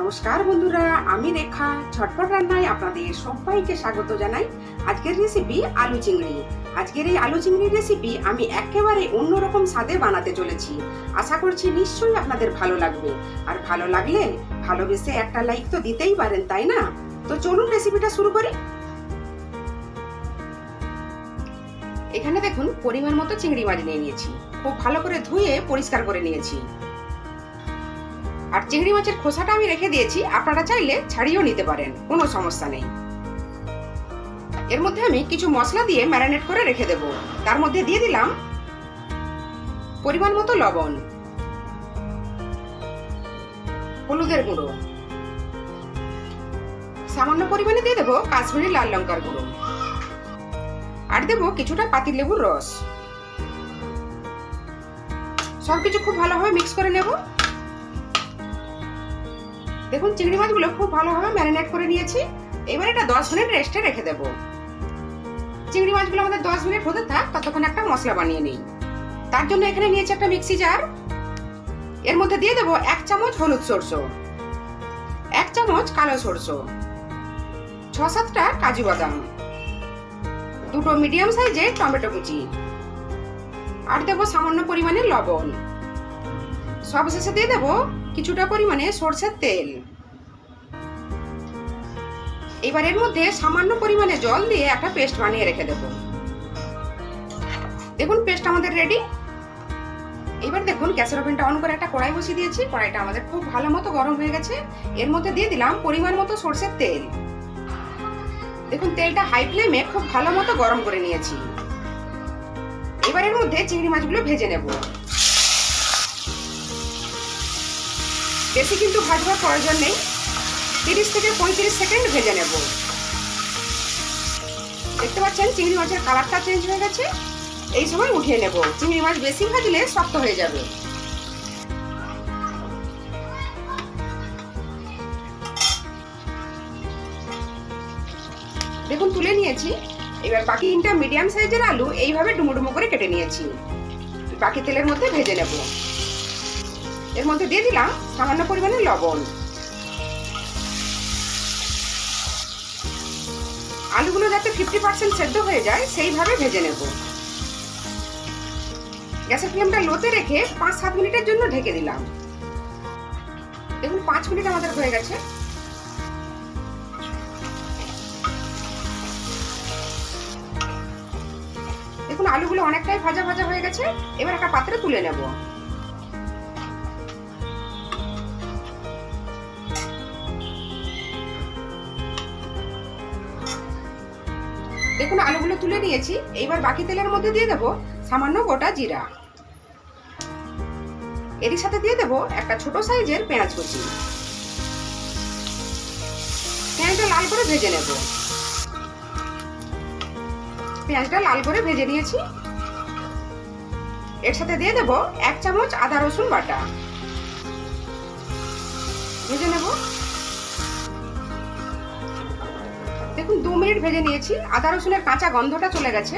নমস্কার বন্ধুরা, আমি রেখা। ঝটপট রান্নায় আপনাদের সবাইকে স্বাগত জানাই আজকের রেসিপি আলু চিংড়ি। আজকের এই আলু চিংড়ির রেসিপি আমি একেবারে অন্যরকম স্বাদে বানাতে চলেছি। আশা করছি নিশ্চয়ই আপনাদের ভালো লাগবে। আর ভালো লাগলে ভালোবেসে একটা লাইক তো দিতেই পারেন, তাই না? তো চলুন রেসিপিটা শুরু করি। এখানে দেখুন, পরিমাণ মতো চিংড়ি মাছ নিয়ে নিয়েছি। খুব ভালো করে ধুয়ে পরিষ্কার করে নিয়েছি। আর চিংড়ি মাছের খোসাটা আমি রেখে দিয়েছি। আপনারা চাইলে ছাড়িয়েও নিতে পারেন, কোনো সমস্যা নেই। এর মধ্যে আমি কিছু মশলা দিয়ে ম্যারিনেট করে রেখে দেব। তার মধ্যে দিয়ে দিলাম পরিমাণ মতো লবণ, হলুদের গুঁড়ো, সামান্য পরিমাণে দিয়ে দেবো কাশ্মীরি লাল লঙ্কার গুঁড়ো। আর দেবো কিছুটা পাতিল লেবুর রস। সবকিছু খুব ভালোভাবে মিক্স করে নেব। দেখুন, চিংড়ি মাছগুলো খুব ভালোভাবে ম্যারিনেট করে নিয়েছি। এবার এটা দশ মিনিট রেস্টে রেখে দেব। চিংড়ি মাছগুলো আমাদের দশ মিনিট হতে থাক, ততক্ষণ একটা মশলা বানিয়ে নিই। তার জন্য এখানে নিয়েছি একটা মিক্সি জার। এর মধ্যে দিয়ে দেবো এক চামচ হলুদ সরষে, এক চামচ কালো সরষে, ছ সাতটা কাজু বাদাম, দুটো মিডিয়াম সাইজের টমেটো কুচি, আর দেবো সামান্য পরিমাণে লবণ। সবশেষে দিয়ে দেবো কিছুটা পরিমাণে সর্ষের তেল। এবার এর মধ্যে সামান্য পরিমাণে জল দিয়ে একটা পেস্ট বানিয়ে রেখে দেব। দেখুন, পেস্ট আমাদের রেডি এবার দেখুন, গ্যাসের ওভেনটা অন করে একটা কড়াই বসিয়ে দিয়েছি। কড়াইটা আমাদের খুব ভালো মতো গরম হয়ে গেছে। এর মধ্যে দিয়ে দিলাম পরিমাণ মতো সর্ষের তেল। দেখুন, তেলটা হাই ফ্লেমে খুব ভালো মতো গরম করে নিয়েছি। এবার এর মধ্যে চিংড়ি মাছগুলো ভেজে নেব। বেশি কিন্তু ভাজবার প্রয়োজন নেই। তিরিশ থেকে পঁয়ত্রিশ সেকেন্ড ভেজে নেব। দেখতে পাচ্ছেন, চিংড়ি মাছের কালারটা চেঞ্জ হয়ে গেছে। এই সময় উঠিয়ে নেব। চিংড়ি মাছ বেশি ভাজলে শক্ত হয়ে যাবে। দেখুন, তুলে নিয়েছি। এবার বাকি তিনটা মিডিয়াম সাইজের আলু এইভাবে ডুমো ডুমো করে কেটে নিয়েছি। বাকি তেলের মধ্যে ভেজে নেব। এর মধ্যে দিয়ে দিলাম সামান্য পরিমাণে লবণ। আলুগুলো যাতে ফিফটি পার্সেন্ট সেদ্ধ হয়ে যায়, সেইভাবে ভেজে নেব। গ্যাসের ফ্লেমটা লোতে রেখে পাঁচ সাত মিনিটের জন্য ঢেকে দিলাম। দেখুন, পাঁচ মিনিট আমাদের হয়ে গেছে। দেখুন, আলুগুলো অনেকটাই ভাজা ভাজা হয়ে গেছে। এবার একটা পাত্রে তুলে নেব। দেখুন, আলুগুলো তুলে নিয়েছি। এইবার বাকি তেলের মধ্যে দিয়ে দেবো সামান্য গোটা জিরা। এরই সাথে দিয়ে দেবো একটা ছোট সাইজের পেঁয়াজ কুচি। পেঁয়াজটা লাল করে ভেজে নেব। পেঁয়াজটা লাল করে ভেজে নিয়েছি। এর সাথে দিয়ে দেবো এক চামচ আদা রসুন বাটা। ভেজে নেব। দেখুন দু মিনিট ভেজে নিয়েছি। আদা রসুনের কাঁচা গন্ধটা চলে গেছে।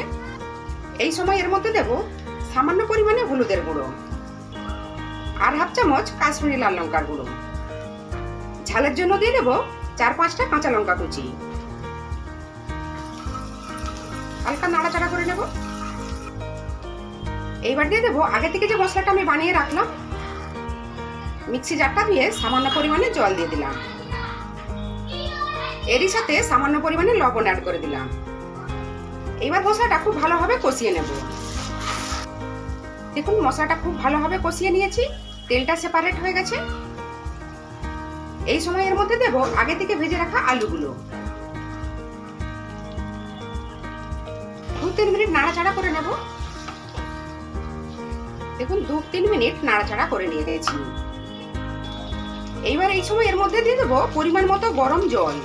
এই সময় এর মধ্যে দেব সামান্য পরিমাণে হলুদের গুঁড়ো। আর হাফ চামচ কাশ্মীরি লাল লঙ্কার গুঁড়ো। ঝালের জন্য দিয়ে দেব চার পাঁচটা কাঁচা লঙ্কা কুচি। হালকা নাড়াচাড়া করে নেব। এইবার দিয়ে দেবো আগে থেকে যে মশলাটা আমি বানিয়ে রাখলাম, মিক্সি জারটা দিয়ে সামান্য পরিমাণে জল দিয়ে দিলাম। এরই সাথে সামান্য পরিমাণে লবণ অ্যাড করে দিলাম। এবার মশলাটা খুব ভালোভাবে কষিয়ে নেব। দেখুন, মশলাটা খুব ভালোভাবে কষিয়ে নিয়েছি। তেলটা সেপারেট হয়ে গেছে। এই সময় এর মধ্যে দেব আগে থেকে ভেজে রাখা আলুগুলো। দু তিন মিনিট নাড়াচাড়া করে নেব। দেখুন দু তিন মিনিট নাড়াচাড়া করে নিয়ে দিয়েছি এইবার এই সময় এর মধ্যে দিয়ে দেবো পরিমাণ মতো গরম জল।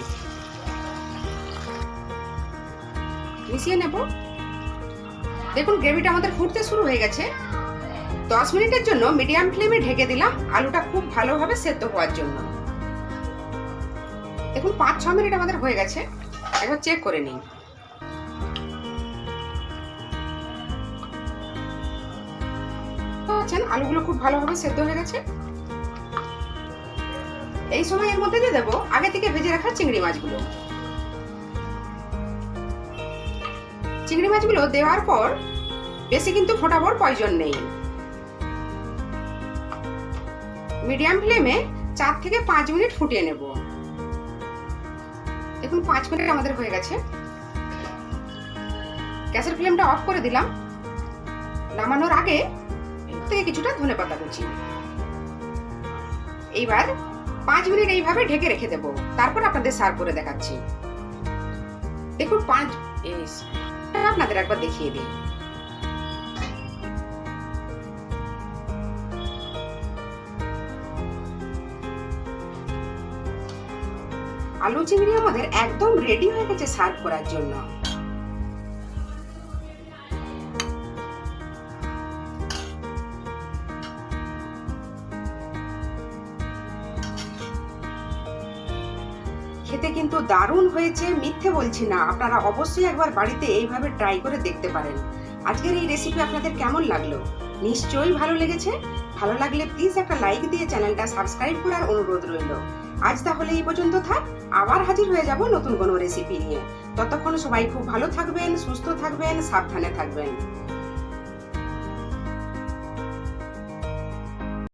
মিশিয়ে নেব। দেখুন, গ্রেভিটা আমাদের ফুটতে শুরু হয়ে গেছে। দশ মিনিটের জন্য মিডিয়াম ফ্লেমে ঢেকে দিলাম। আলুটা খুব ভালোভাবে সেদ্ধ হওয়ার জন্য। দেখুন, পাঁচ, ছ মিনিট আমাদের হয়ে গেছে। একবার চেক করে নিই। আলুগুলো খুব ভালোভাবে সেদ্ধ হয়ে গেছে। এই সময় এর মধ্যে দিয়ে দেবো। আগে থেকে ভেজে রাখা চিংড়ি মাছগুলো। চিংড়ি মাছগুলো দেওয়ার পর বেশি কিন্তু ফোটাবার প্রয়োজন নেই। মিডিয়াম ফ্লেমে চার থেকে পাঁচ মিনিট ফুটিয়ে নেব। দেখুন, পাঁচ মিনিট আমাদের হয়ে গেছে। গ্যাসের ফ্লেমটা অফ করে দিলাম। নামানোর আগে থেকে কিছুটা ধনে পাতা কুচি। এইবার পাঁচ মিনিট এইভাবে ঢেকে রেখে দেবো। তারপর আপনাদের সার্ভ করে দেখাচ্ছি। দেখুন, পাঁচ আপনাদের একবার দেখিয়ে দিই। আলু চিংড়ি আমাদের একদম রেডি হয়ে গেছে সার্ভ করার জন্য। কিন্তু দারুণ হয়েছে, মিথ্যে বলছি না। আপনারা অবশ্যই একবার বাড়িতে এইভাবে ট্রাই করে দেখতে পারেন। আজকের এই রেসিপি আপনাদের কেমন লাগল? নিশ্চয়ই ভালো লেগেছে। ভালো লাগলে প্লিজ একটা লাইক দিয়ে চ্যানেলটা সাবস্ক্রাইব করার অনুরোধ রইল। আজ তাহলে এই পর্যন্ত থাক। আবার হাজির হয়ে যাব নতুন কোনো রেসিপি নিয়ে। ততক্ষণ সবাই খুব ভালো থাকবেন, সুস্থ থাকবেন, সাবধানে থাকবেন।